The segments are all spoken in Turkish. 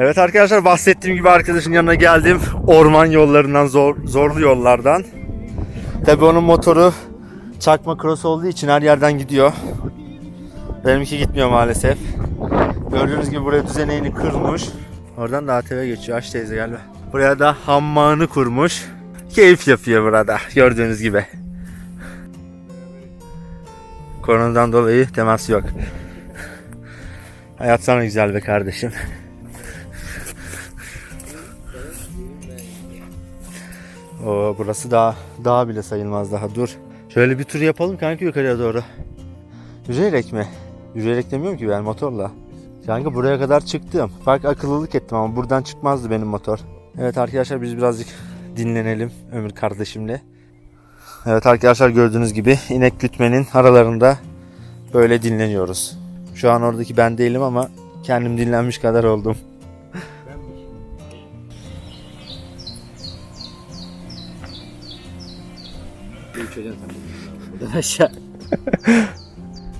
Evet arkadaşlar bahsettiğim gibi arkadaşın yanına geldim. Orman yollarından, zor, zorlu yollardan. Tabi onun motoru çakma cross olduğu için her yerden gidiyor. Benimki gitmiyor maalesef. Gördüğünüz gibi buraya düzeneğini kırmış. Oradan da ATV geçiyor. Aç teyze gel be. Buraya da hammağını kurmuş. Keyif yapıyor burada gördüğünüz gibi. Koronadan dolayı temas yok. Hayat sana güzel be kardeşim. Oo, burası daha daha bile sayılmaz daha dur. Şöyle bir tur yapalım kanka yukarıya doğru. Yürüyerek mi? Yürüyerek demiyorum ki ben motorla. Kanka buraya kadar çıktım. Bak akıllılık ettim ama buradan çıkmazdı benim motor. Evet arkadaşlar biz birazcık dinlenelim Ömür kardeşimle. Evet arkadaşlar gördüğünüz gibi inek gütmenin aralarında böyle dinleniyoruz. Şu an oradaki ben değilim ama kendim dinlenmiş kadar oldum.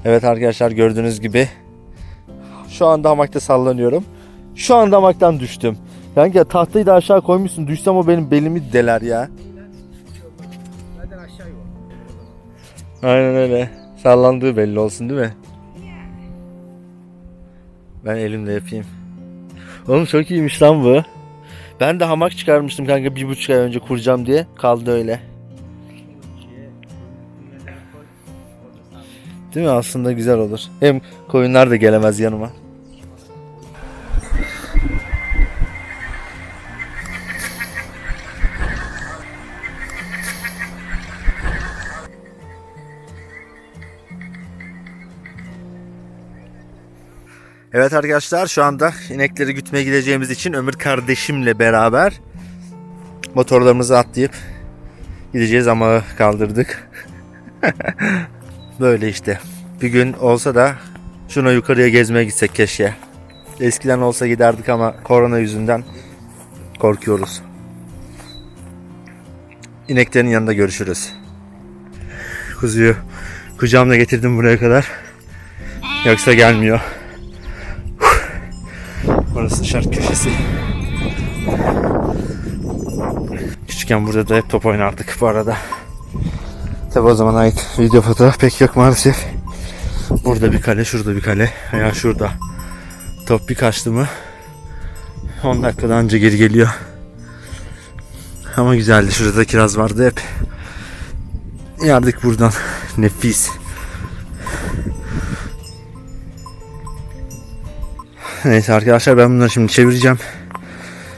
Evet arkadaşlar gördüğünüz gibi şu anda hamakta sallanıyorum. Şu anda hamaktan düştüm. Kanka tahtayı da aşağı koymuşsun. Düşsem o benim belimi deler ya. Aşağı. Aynen öyle. Sallandığı belli olsun değil mi? Ben elimle yapayım. Oğlum çok iyiymiş lan bu. Ben de hamak çıkarmıştım kanka bir buçuk ay önce kuracağım diye. Kaldı öyle. Değil mi? Aslında güzel olur. Hem koyunlar da gelemez yanıma. Evet arkadaşlar şu anda inekleri gütmeye gideceğimiz için Ömür kardeşimle beraber motorlarımızı atlayıp gideceğiz ama kaldırdık. Böyle işte. Bir gün olsa da şuna yukarıya gezmeye gitsek keşke. Eskiden olsa giderdik ama korona yüzünden korkuyoruz. İneklerin yanında görüşürüz. Kuzuyu kucağımla getirdim buraya kadar. Yoksa gelmiyor. Orası şark köşesi. Küçükken burada da hep top oynardık bu arada. Tabi o zaman ait video fotoğraf pek yok maalesef. Burada bir kale, şurada bir kale. Veya şurada. Top bir kaçtı mı 10 dakikada anca geri geliyor. Ama güzeldi. Şurada da kiraz vardı hep. Yardık buradan. Nefis. Neyse arkadaşlar ben bunları şimdi çevireceğim.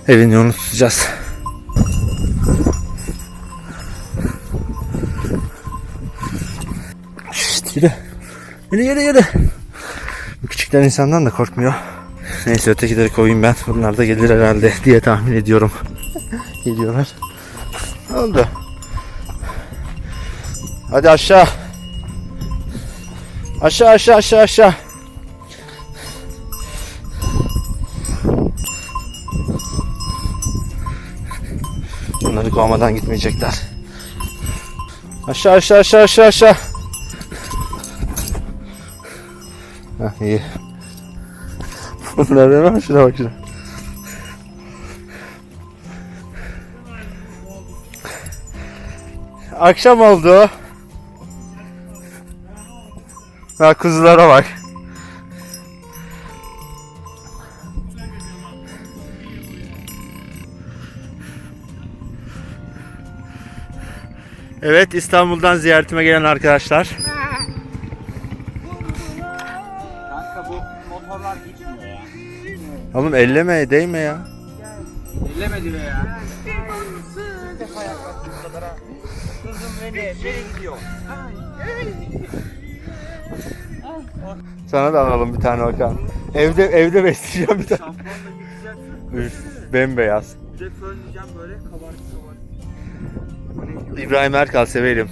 Evin yolunu tutacağız. Yürü yürü yürü. Bu küçükler insandan da korkmuyor. Neyse ötekileri koyayım ben. Bunlar da gelir herhalde diye tahmin ediyorum. Geliyorlar. Ne oldu? Hadi aşağı. Aşağı aşağı aşağı aşağı. Bunları kovmadan gitmeyecekler. Aşağı aşağı aşağı aşağı aşağı. Hah iyi. Bunlar hemen şuna bak şuna. Akşam oldu. Bak kuzulara bak. Evet İstanbul'dan ziyaretime gelen arkadaşlar. Oğlum elleme değme ya. Ellemedi be ya. Bir. Kızım beni, gidiyor. Sana da alalım bir tane bakalım. Evde evde besleyeceğim bir tane. Şampuanla gideceksin. Üf, bembeyaz. Bir de fönleyeceğim böyle kabarık kabarık. İbrahim Erkal severim.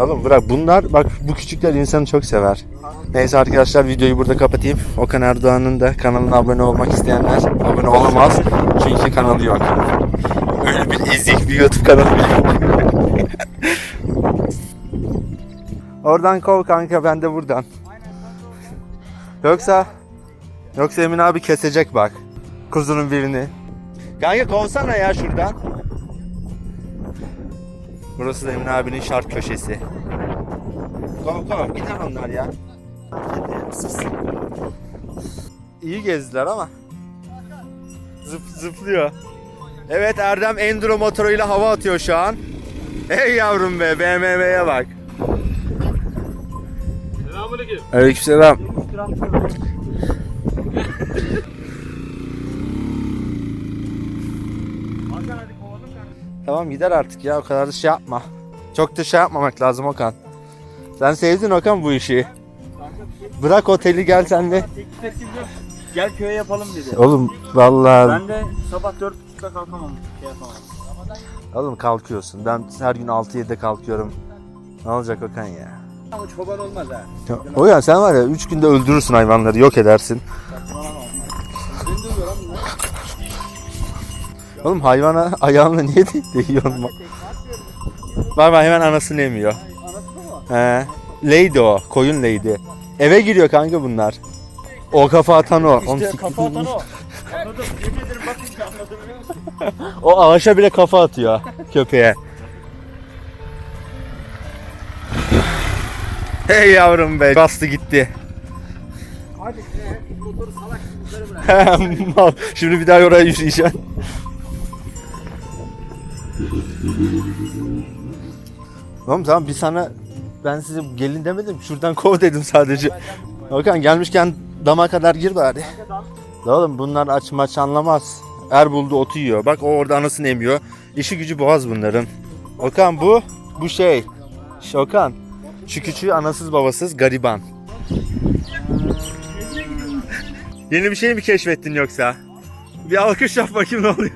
Oğlum bırak bunlar bak bu küçükler insanı çok sever. Neyse arkadaşlar videoyu burada kapatayım. Okan Erdoğan'ın da kanalına abone olmak isteyenler abone olamaz. Çünkü kanalı yok. Öyle bir ezik bir YouTube kanalı. Oradan kov kanka ben de buradan. Yoksa yoksa Emin abi kesecek bak. Kuzunun birini. Kanka kovsana ya şuradan. Burası da Emin abinin şart köşesi. Kov kov gider onlar ya. İyi gezdiler ama. Zıp, zıplıyor. Evet Erdem Enduro motoruyla hava atıyor şu an. Ey yavrum be BMW'ye bak. Selamünaleyküm. Aleykümselam. Hakan hadi. Tamam gider artık ya o kadar da şey yapma. Çok da şey yapmamak lazım Okan. Sen sevdin Okan bu işi. Bırak oteli gel sen de. teklif ettim yok. Gel köye yapalım dedi. Oğlum vallahi Ben de sabah 4.30'da kalkamam. Şey yapamam. oğlum kalkıyorsun. Ben her gün 6-7'de kalkıyorum. Ne olacak Okan ya? Ama çoban olmaz ha. O ya sen var ya 3 günde öldürürsün hayvanları, yok edersin. Beni dövüyor lan bunlar. Oğlum hayvana ayağınla niye de- değiyorsun? Bak bak hemen anasını emiyor. Anası mı? He. Lady o. Koyun lady. Eve giriyor kanka bunlar. O kafa atan o. Onu İşte sik- kafa atan o. Anladım. Yemin ederim bakınca anladım biliyor musun? O ağaça bile kafa atıyor köpeğe. Hey yavrum be. Bastı gitti. Hadi be. Motoru salak yukarı bırak. Mal. Şimdi bir daha oraya yürüyeceksin. Oğlum tamam bir sana ben size gelin demedim. Şuradan kov dedim sadece. Okan gelmişken dama kadar gir bari. La Oğlum bunlar aç maç anlamaz. Er buldu otu yiyor. Bak o orada anasını emiyor. İşi gücü boğaz bunların. Okan bu bu şey. Ş- Okan. Şu küçüğü anasız babasız gariban. Yeni bir şey mi keşfettin yoksa? Bir alkış yap bakayım ne oluyor.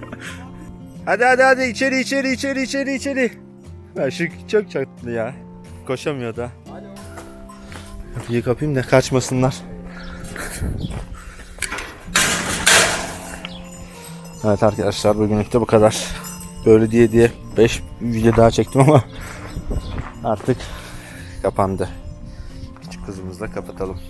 Hadi hadi hadi içeri içeri içeri içeri içeri. Ya şu çok tatlı ya. Koşamıyor da. Kapıyı kapayım da kaçmasınlar. Evet arkadaşlar bugünlük de bu kadar. Böyle diye diye 5 video daha çektim ama artık kapandı. Küçük kızımızla kapatalım.